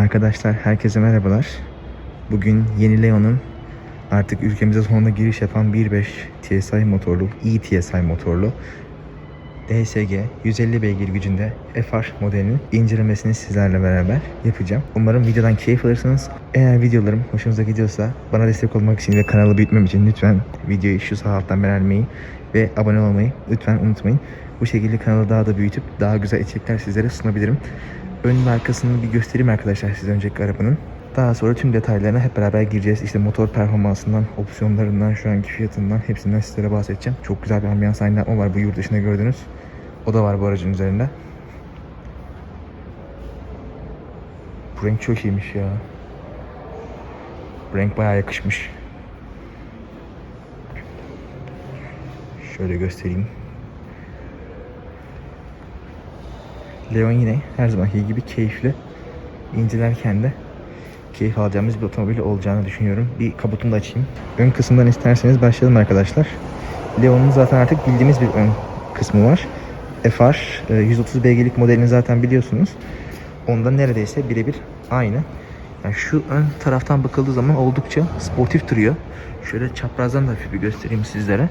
Arkadaşlar herkese merhabalar. Bugün yeni Leon'un artık ülkemize sonunda giriş yapan 1.5 TSI motorlu, e-TSI motorlu DSG 150 beygir gücünde FR modelinin incelemesini sizlerle beraber yapacağım. Umarım videodan keyif alırsınız. Eğer videolarım hoşunuza gidiyorsa bana destek olmak için ve kanalı büyütmem için lütfen videoyu şu sağ alttan beğenmeyi ve abone olmayı lütfen unutmayın. Bu şekilde kanalı daha da büyütüp daha güzel içerikler sizlere sunabilirim. Ön ve arkasını bir göstereyim arkadaşlar size önceki arabanın. Daha sonra tüm detaylarına hep beraber gireceğiz. İşte motor performansından, opsiyonlarından, şu anki fiyatından hepsinden sizlere bahsedeceğim. Çok güzel bir ambiyans aydınlatma var bu yurt dışında gördünüz. O da var bu aracın üzerinde. Bu renk çok iyiymiş ya. Bu renk bayağı yakışmış. Şöyle göstereyim. Leon yine her zamanki gibi keyifli. İncelerken de keyif alacağımız bir otomobil olacağını düşünüyorum. Bir kaputunu da açayım. Ön kısımdan isterseniz başlayalım arkadaşlar. Leon'un zaten artık bildiğimiz bir ön kısmı var. FR e, 130 beygirlik modelini zaten biliyorsunuz. Onda neredeyse birebir aynı. Yani şu ön taraftan bakıldığı zaman oldukça sportif duruyor. Şöyle çaprazdan da bir göstereyim sizlere.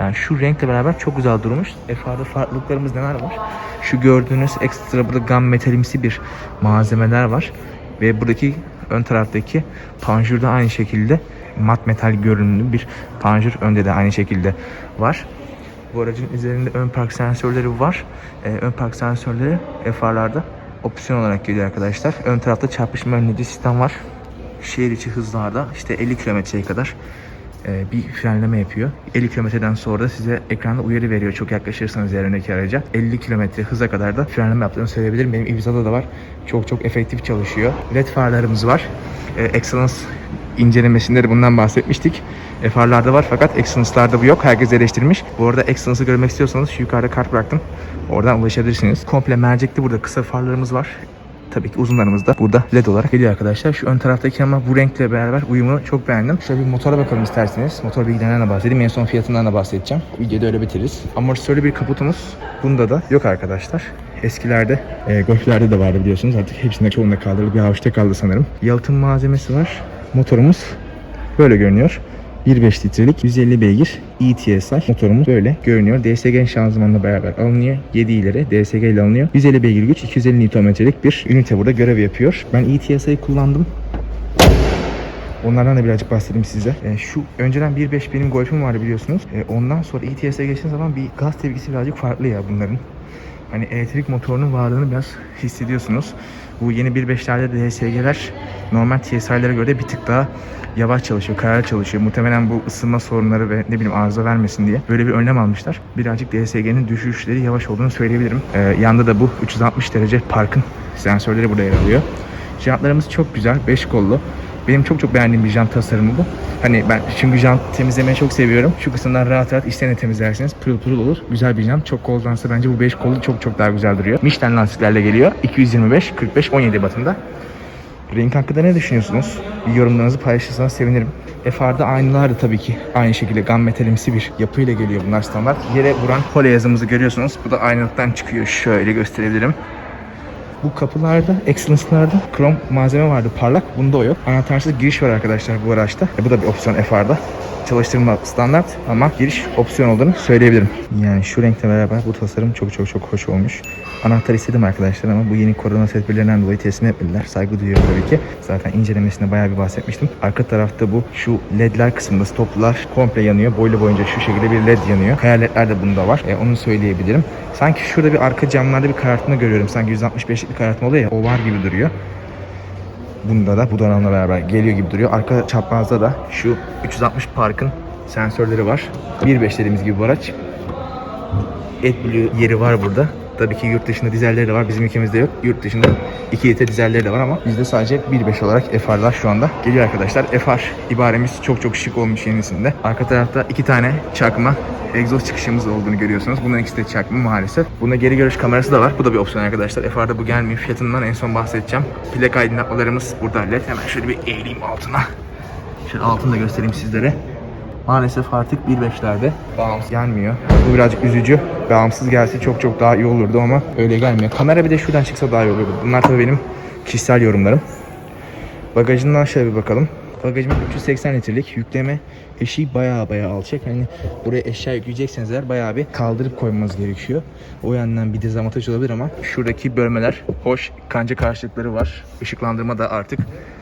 Yani şu renkle beraber çok güzel durmuş. FR'da farklılıklarımız neler var? Şu gördüğünüz ekstra burada gam metalimsi bir malzemeler var. Ve buradaki ön taraftaki panjur da aynı şekilde mat metal görünümlü bir panjur önde de aynı şekilde var. Bu aracın üzerinde ön park sensörleri var. Ee, ön park sensörleri FR'larda opsiyon olarak geliyor arkadaşlar. Ön tarafta çarpışma önleyici sistem var. Şehir içi hızlarda işte 50 kilometreye kadar bir frenleme yapıyor. 50 kilometreden sonra da size ekranda uyarı veriyor çok yaklaşırsanız eğer öndeki araca. 50 kilometre hıza kadar da frenleme yaptığını söyleyebilirim. Benim Ibiza'da da var. Çok çok efektif çalışıyor. LED farlarımız var. E, Excellence incelemesinde de bundan bahsetmiştik. E, farlarda var fakat Excellence'larda bu yok. Herkes eleştirmiş. Bu arada Excellence'ı görmek istiyorsanız şu yukarıda kart bıraktım. Oradan ulaşabilirsiniz. Komple mercekli burada kısa farlarımız var. Tabii ki uzunlarımız da burada led olarak geliyor arkadaşlar. Şu ön taraftaki ama bu renkle beraber uyumu çok beğendim. Şöyle bir motora bakalım isterseniz. Motor bilgilerinden de bahsedeyim. En son fiyatından da bahsedeceğim. Videoda öyle bitiririz. Amortisörlü bir kaputumuz bunda da yok arkadaşlar. Eskilerde, e, golflerde de vardı biliyorsunuz. Artık hepsinde çoğunda kaldırıldı. Bir havuçta kaldı sanırım. Yalıtım malzemesi var. Motorumuz böyle görünüyor. 1.5 litrelik 150 beygir ETSI motorumuz böyle görünüyor. DSG şanzımanla beraber alınıyor. 7 ileri DSG ile alınıyor. 150 beygir güç 250 Nm'lik bir ünite burada görev yapıyor. Ben ETSI'yi kullandım. Onlardan da birazcık bahsedeyim size. E, şu önceden 1.5 benim golfüm vardı biliyorsunuz. E, ondan sonra ETS'e geçtiğiniz zaman bir gaz tepkisi birazcık farklı ya bunların. Hani elektrik motorunun varlığını biraz hissediyorsunuz. Bu yeni 1.5'lerde de DSG'ler normal TSI'lere göre bir tık daha yavaş çalışıyor, kararlı çalışıyor. Muhtemelen bu ısınma sorunları ve ne bileyim arıza vermesin diye böyle bir önlem almışlar. Birazcık DSG'nin düşüşleri yavaş olduğunu söyleyebilirim. Ee, yanında da bu 360 derece parkın sensörleri burada yer alıyor. Jantlarımız çok güzel, 5 kollu. Benim çok çok beğendiğim bir jant tasarımı bu. Hani ben çünkü jant temizlemeyi çok seviyorum. Şu kısımdan rahat rahat içten temizlerseniz pırıl pırıl olur. Güzel bir jant. Çok koldansa bence bu 5 kollu çok çok daha güzel duruyor. Michelin lastiklerle geliyor. 225, 45, 17 batında. Renk hakkında ne düşünüyorsunuz? Bir yorumlarınızı paylaşırsanız sevinirim. FR'da aynalar da tabii ki aynı şekilde gam metalimsi bir yapıyla geliyor bunlar standart. Yere vuran Hole yazımızı görüyorsunuz. Bu da aynalıktan çıkıyor. Şöyle gösterebilirim. Bu kapılarda, Excellence'larda krom malzeme vardı parlak. Bunda o yok. Anahtarsız giriş var arkadaşlar bu araçta. E, bu da bir opsiyon FR'da. Çalıştırma standart ama giriş opsiyon olduğunu söyleyebilirim. Yani şu renkle beraber bu tasarım çok çok çok hoş olmuş. Anahtar istedim arkadaşlar ama bu yeni korona tedbirlerinden dolayı teslim etmediler. Saygı duyuyorum tabii ki. Zaten incelemesinde bayağı bir bahsetmiştim. Arka tarafta bu şu ledler kısmında stoplar komple yanıyor. Boylu boyunca şu şekilde bir led yanıyor. Kaya ledler de bunda var. E, onu söyleyebilirim. Sanki şurada bir arka camlarda bir karartma görüyorum. Sanki 165'lik bir karartma oluyor ya. O var gibi duruyor. Bunda da bu donanımla beraber geliyor gibi duruyor. Arka çaprazda da şu 360 parkın sensörleri var. 1.5 dediğimiz gibi bu araç. AdBlue yeri var burada. Tabii ki yurt dışında dizelleri de var. Bizim ülkemizde yok. Yurt dışında 2 litre dizelleri de var ama bizde sadece 1.5 olarak FR'lar şu anda geliyor arkadaşlar. FR ibaremiz çok çok şık olmuş yenisinde. Arka tarafta iki tane çakma egzoz çıkışımız olduğunu görüyorsunuz. Bunların ikisi de çakma maalesef. Bunda geri görüş kamerası da var. Bu da bir opsiyon arkadaşlar. FR'da bu gelmiyor. Fiyatından en son bahsedeceğim. Plak aydınlatmalarımız burada led. Hemen şöyle bir eğileyim altına. Şöyle altını da göstereyim sizlere. Maalesef artık 1.5'lerde bağımsız gelmiyor. Bu birazcık üzücü. Bağımsız gelse çok çok daha iyi olurdu ama öyle gelmiyor. Kamera bir de şuradan çıksa daha iyi olurdu. Bunlar tabii benim kişisel yorumlarım. Bagajından şöyle bir bakalım. Bagajımız 380 litrelik yükleme eşiği bayağı bayağı alçak. Hani buraya eşya yükleyecekseniz eğer bayağı bir kaldırıp koymanız gerekiyor. O yandan bir dezavantaj olabilir ama şuradaki bölmeler hoş kanca karşılıkları var. Işıklandırma da artık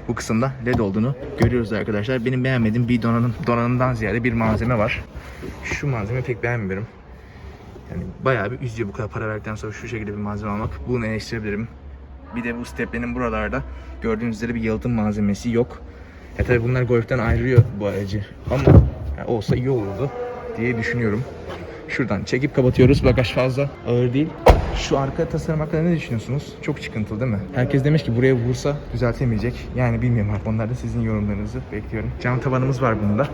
bu kısımda led olduğunu görüyoruz arkadaşlar. Benim beğenmediğim bir donanım, donanımdan ziyade bir malzeme var. Şu malzemeyi pek beğenmiyorum. Yani bayağı bir üzüyor bu kadar para verdikten sonra şu şekilde bir malzeme almak. Bunu eleştirebilirim. Bir de bu steplerin buralarda gördüğünüz üzere bir yalıtım malzemesi yok. E tabi bunlar golften ayrılıyor bu aracı. Ama ya olsa iyi olurdu diye düşünüyorum. Şuradan çekip kapatıyoruz. Bagaj fazla ağır değil. Şu arka tasarım hakkında ne düşünüyorsunuz? Çok çıkıntılı değil mi? Herkes demiş ki buraya vursa düzeltemeyecek. Yani bilmiyorum artık onlarda sizin yorumlarınızı bekliyorum. Cam tavanımız var bunda.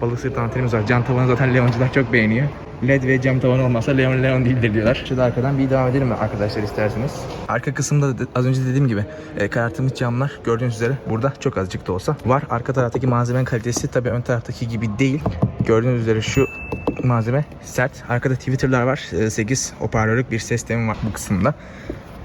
Balık sırt antenimiz var. Cam tavanı zaten Leoncılar çok beğeniyor. LED ve cam tavan olmazsa Leon Leon değildir diyorlar. Şurada arkadan bir devam edelim mi arkadaşlar isterseniz? Arka kısımda da az önce dediğim gibi e, karartılmış camlar gördüğünüz üzere burada çok azıcık da olsa var. Arka taraftaki malzemenin kalitesi tabii ön taraftaki gibi değil. Gördüğünüz üzere şu malzeme sert. Arkada Twitter'lar var. E, 8 hoparlörlük bir ses sistemi var bu kısımda.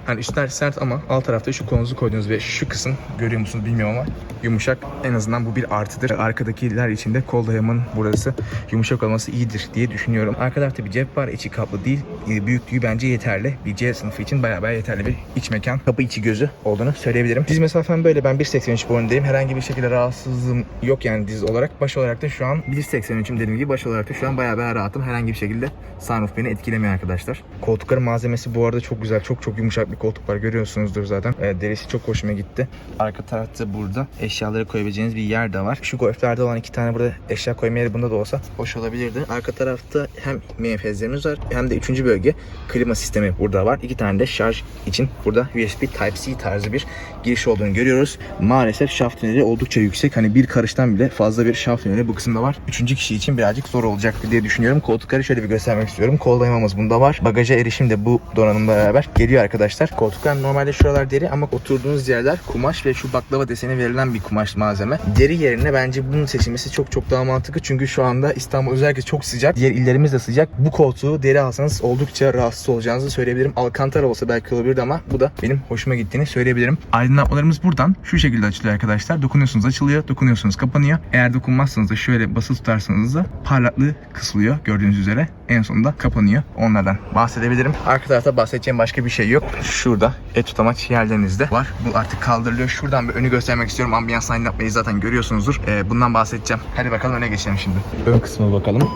Hani üstler sert ama alt tarafta şu kolunuzu koyduğunuz ve şu kısım görüyor musunuz bilmiyorum ama yumuşak. En azından bu bir artıdır. Arkadakiler için de kol dayamanın burası yumuşak olması iyidir diye düşünüyorum. Arka tarafta bir cep var. içi kaplı değil. E, Büyüklüğü bence yeterli. Bir C sınıfı için bayağı bayağı yeterli bir iç mekan. Kapı içi gözü olduğunu söyleyebilirim. Diz mesafem böyle. Ben 1.83 boyundayım. Herhangi bir şekilde rahatsızlığım yok yani diz olarak. Baş olarak da şu an 1.83'üm dediğim gibi baş olarak da şu an bayağı bayağı rahatım. Herhangi bir şekilde sunroof beni etkilemiyor arkadaşlar. Koltukların malzemesi bu arada çok güzel. Çok çok yumuşak bir koltuk var. Görüyorsunuzdur zaten. E, derisi çok hoşuma gitti. Arka tarafta burada eşyaları koyabileceğiniz bir yer de var. Şu golflerde olan iki tane burada eşya koyma yeri bunda da olsa hoş olabilirdi. Arka tarafta hem menfezlerimiz var hem de üçüncü bölge klima sistemi burada var. İki tane de şarj için burada USB Type-C tarzı bir giriş olduğunu görüyoruz. Maalesef şaft tüneli oldukça yüksek. Hani bir karıştan bile fazla bir şaft tüneli bu kısımda var. Üçüncü kişi için birazcık zor olacaktı diye düşünüyorum. Koltukları şöyle bir göstermek istiyorum. Kol dayamamız bunda var. Bagaja erişim de bu donanımla beraber geliyor arkadaşlar. Koltuklar normalde şuralar deri ama oturduğunuz yerler kumaş ve şu baklava deseni verilen bir kumaş malzeme. Deri yerine bence bunun seçilmesi çok çok daha mantıklı. Çünkü şu anda İstanbul özellikle çok sıcak. Diğer illerimiz de sıcak. Bu koltuğu deri alsanız oldukça rahatsız olacağınızı söyleyebilirim. Alcantara olsa belki olabilirdi ama bu da benim hoşuma gittiğini söyleyebilirim. Aydınlatmalarımız buradan şu şekilde açılıyor arkadaşlar. Dokunuyorsunuz açılıyor, dokunuyorsunuz kapanıyor. Eğer dokunmazsanız da şöyle basılı tutarsanız da parlaklığı kısılıyor gördüğünüz üzere. En sonunda kapanıyor. Onlardan bahsedebilirim. Arka tarafta bahsedeceğim başka bir şey yok. Şurada et tutamaç yerlerinizde var. Bu artık kaldırılıyor. Şuradan bir önü göstermek istiyorum. Ambiyans aydınlatmayı zaten görüyorsunuzdur. Ee, bundan bahsedeceğim. Hadi bakalım öne geçelim şimdi. Ön kısmına bakalım.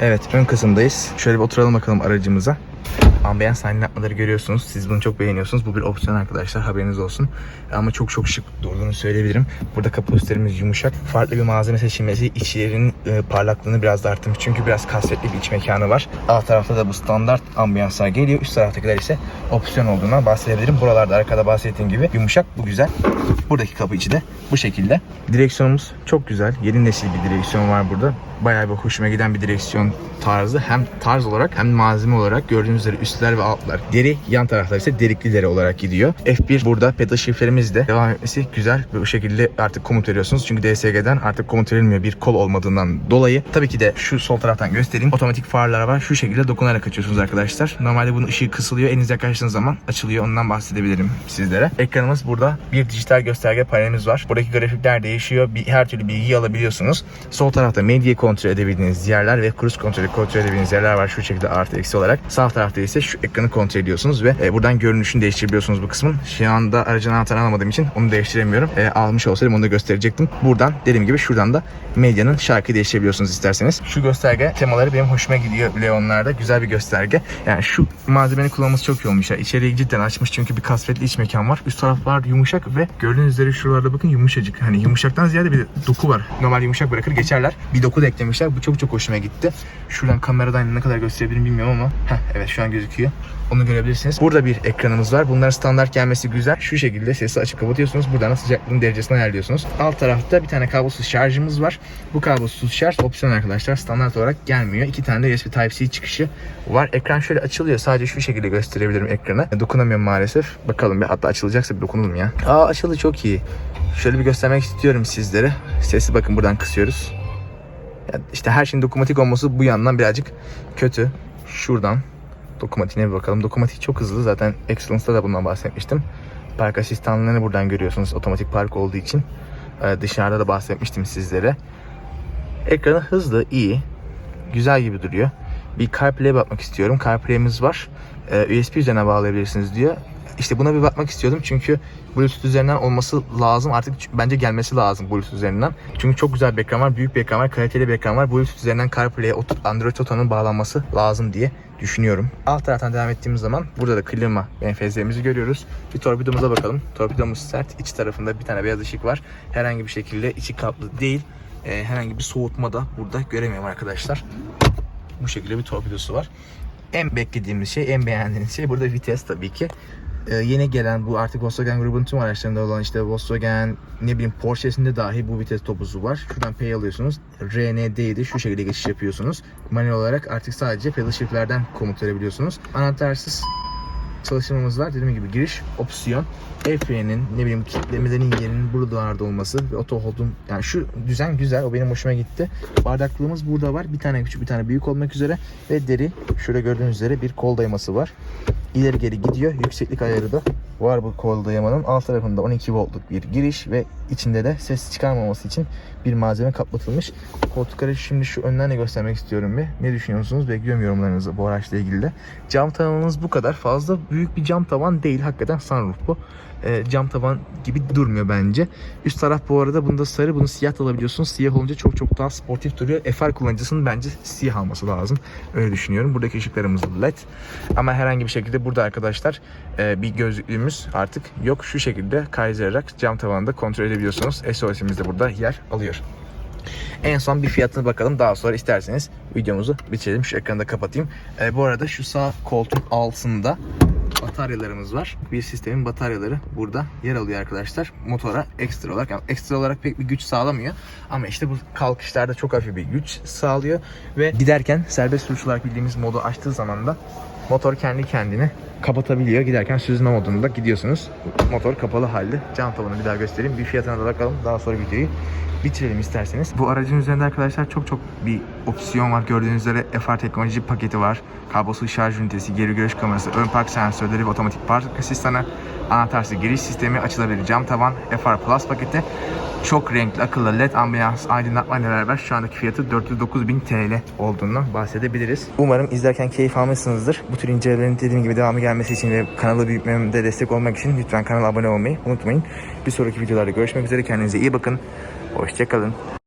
Evet ön kısımdayız. Şöyle bir oturalım bakalım aracımıza. Ambiyans aydınlatmaları görüyorsunuz. Siz bunu çok beğeniyorsunuz. Bu bir opsiyon arkadaşlar haberiniz olsun. Ama çok çok şık durduğunu söyleyebilirim. Burada kapı üstlerimiz yumuşak. Farklı bir malzeme seçilmesi içlerinin e, parlaklığını biraz da arttırmış. Çünkü biraz kasvetli bir iç mekanı var. Alt tarafta da bu standart ambiyanslar geliyor. Üst taraftakiler ise opsiyon olduğuna bahsedebilirim. Buralarda arkada bahsettiğim gibi yumuşak bu güzel. Buradaki kapı içi de bu şekilde. Direksiyonumuz çok güzel. Yeni nesil bir direksiyon var burada. Bayağı bir hoşuma giden bir direksiyon tarzı. Hem tarz olarak hem malzeme olarak gördüğünüz üzere üstler ve altlar deri, yan taraflar ise delikli deri olarak gidiyor. F1 burada pedal shiftlerimiz de devam etmesi güzel ve bu şekilde artık komut veriyorsunuz. Çünkü DSG'den artık komut verilmiyor bir kol olmadığından dolayı. Tabii ki de şu sol taraftan göstereyim. Otomatik farlar var. Şu şekilde dokunarak açıyorsunuz arkadaşlar. Normalde bunun ışığı kısılıyor. Elinize yaklaştığınız zaman açılıyor. Ondan bahsedebilirim sizlere. Ekranımız burada. Bir dijital gösterge panelimiz var. Buradaki grafikler değişiyor. Bir, her türlü bilgiyi alabiliyorsunuz. Sol tarafta medya kontrol edebildiğiniz yerler ve cruise kontrolü kontrol edebildiğiniz yerler var şu şekilde artı eksi olarak. Sağ tarafta ise şu ekranı kontrol ediyorsunuz ve e, buradan görünüşünü değiştirebiliyorsunuz bu kısmın. Şu anda aracın anahtarını almadığım için onu değiştiremiyorum. E, almış olsaydım onu da gösterecektim. Buradan dediğim gibi şuradan da medyanın şarkıyı değiştirebiliyorsunuz isterseniz. Şu gösterge temaları benim hoşuma gidiyor Leon'larda. Güzel bir gösterge. Yani şu malzemenin kullanılması çok iyi olmuş. ya. İçeriği cidden açmış çünkü bir kasvetli iç mekan var. Üst taraflar yumuşak ve gördüğünüz üzere şuralarda bakın yumuşacık. Hani yumuşaktan ziyade bir doku var. Normal yumuşak bırakır geçerler. Bir doku da eklemişler. Bu çok çok hoşuma gitti. Şuradan kameradan ne kadar gösterebilirim bilmiyorum ama heh, evet şu an gözüküyor. Onu görebilirsiniz. Burada bir ekranımız var. Bunların standart gelmesi güzel. Şu şekilde sesi açıp kapatıyorsunuz. Buradan da sıcaklığın derecesini ayarlıyorsunuz. Alt tarafta bir tane kablosuz şarjımız var. Bu kablosuz şarj opsiyon arkadaşlar. Standart olarak gelmiyor. İki tane de USB Type-C çıkışı var. Ekran şöyle açılıyor. Sadece şu şekilde gösterebilirim ekranı. Dokunamıyorum maalesef. Bakalım bir hatta açılacaksa bir dokunalım ya. Aa açıldı çok iyi. Şöyle bir göstermek istiyorum sizlere. Sesi bakın buradan kısıyoruz. Yani işte her şeyin dokunmatik olması bu yandan birazcık kötü. Şuradan dokunmatiğine bir bakalım. Dokunmatik çok hızlı. Zaten Excellence'da da bundan bahsetmiştim. Park asistanlarını buradan görüyorsunuz otomatik park olduğu için. Ee, dışarıda da bahsetmiştim sizlere. Ekranı hızlı, iyi. Güzel gibi duruyor. Bir CarPlay'e bakmak istiyorum. CarPlay'imiz var. Ee, USB üzerine bağlayabilirsiniz diyor. İşte buna bir bakmak istiyordum çünkü Bluetooth üzerinden olması lazım. Artık bence gelmesi lazım Bluetooth üzerinden. Çünkü çok güzel bir ekran var, büyük bir ekran var, kaliteli bir ekran var. Bluetooth üzerinden CarPlay'e Android Auto'nun bağlanması lazım diye düşünüyorum. Alt taraftan devam ettiğimiz zaman burada da klima menfezlerimizi görüyoruz. Bir torpidomuza bakalım. Torpidomuz sert. İç tarafında bir tane beyaz ışık var. Herhangi bir şekilde içi kaplı değil. Ee, herhangi bir soğutma da burada göremiyorum arkadaşlar. Bu şekilde bir torpidosu var. En beklediğimiz şey, en beğendiğimiz şey burada vites tabii ki. Ee, yeni gelen bu artık Volkswagen grubun tüm araçlarında olan işte Volkswagen ne bileyim Porsche'sinde dahi bu vites topuzu var. Şuradan P alıyorsunuz. RND'ydi. Şu şekilde geçiş yapıyorsunuz. Manuel olarak artık sadece pedal shift'lerden komut verebiliyorsunuz. Anahtarsız çalıştırmamız var. Dediğim gibi giriş opsiyon. El ne bileyim kilitlemelerin yerinin buralarda olması ve hold'un yani şu düzen güzel. O benim hoşuma gitti. Bardaklığımız burada var. Bir tane küçük bir tane büyük olmak üzere ve deri şöyle gördüğünüz üzere bir kol dayaması var. İleri geri gidiyor. Yükseklik ayarı da var bu kol dayamanın. Alt tarafında 12 voltluk bir giriş ve içinde de ses çıkarmaması için bir malzeme kaplatılmış. Koltukları şimdi şu önden de göstermek istiyorum bir. Ne düşünüyorsunuz? Bekliyorum yorumlarınızı bu araçla ilgili de. Cam tavanımız bu kadar. Fazla büyük bir cam tavan değil. Hakikaten sunroof bu. Ee, cam tavan gibi durmuyor bence. Üst taraf bu arada bunda sarı, bunu siyah da alabiliyorsunuz. Siyah olunca çok çok daha sportif duruyor. FR kullanıcısının bence siyah alması lazım. Öyle düşünüyorum. Buradaki ışıklarımız led. Ama herhangi bir şekilde burada arkadaşlar e, bir gözlüğümüz artık yok. Şu şekilde kaydırarak cam tavanında kontrol edebiliyorsunuz. SOS'imiz de burada yer alıyor. En son bir fiyatına bakalım. Daha sonra isterseniz videomuzu bitirelim. Şu ekranı da kapatayım. E, bu arada şu sağ koltuk altında bataryalarımız var. Bir sistemin bataryaları burada yer alıyor arkadaşlar. Motora ekstra olarak yani ekstra olarak pek bir güç sağlamıyor. Ama işte bu kalkışlarda çok hafif bir güç sağlıyor ve giderken serbest sürüş olarak bildiğimiz modu açtığı zaman da motor kendi kendine kapatabiliyor. Giderken süzme modunda gidiyorsunuz. Motor kapalı halde. Cam tavanı bir daha göstereyim. Bir fiyatına da bakalım. Daha sonra videoyu bitirelim isterseniz. Bu aracın üzerinde arkadaşlar çok çok bir opsiyon var. Gördüğünüz üzere FR teknoloji paketi var. Kablosuz şarj ünitesi, geri görüş kamerası, ön park sensörleri ve otomatik park asistanı, anahtarsız giriş sistemi, açılabilir cam tavan, FR Plus paketi. Çok renkli, akıllı LED ambiyans aydınlatma ile beraber şu andaki fiyatı 409.000 TL olduğundan bahsedebiliriz. Umarım izlerken keyif almışsınızdır. Bu tür incelemelerin dediğim gibi devamı gelmesi için ve kanalı büyütmemde destek olmak için lütfen kanala abone olmayı unutmayın. Bir sonraki videolarda görüşmek üzere. Kendinize iyi bakın. Hoşçakalın.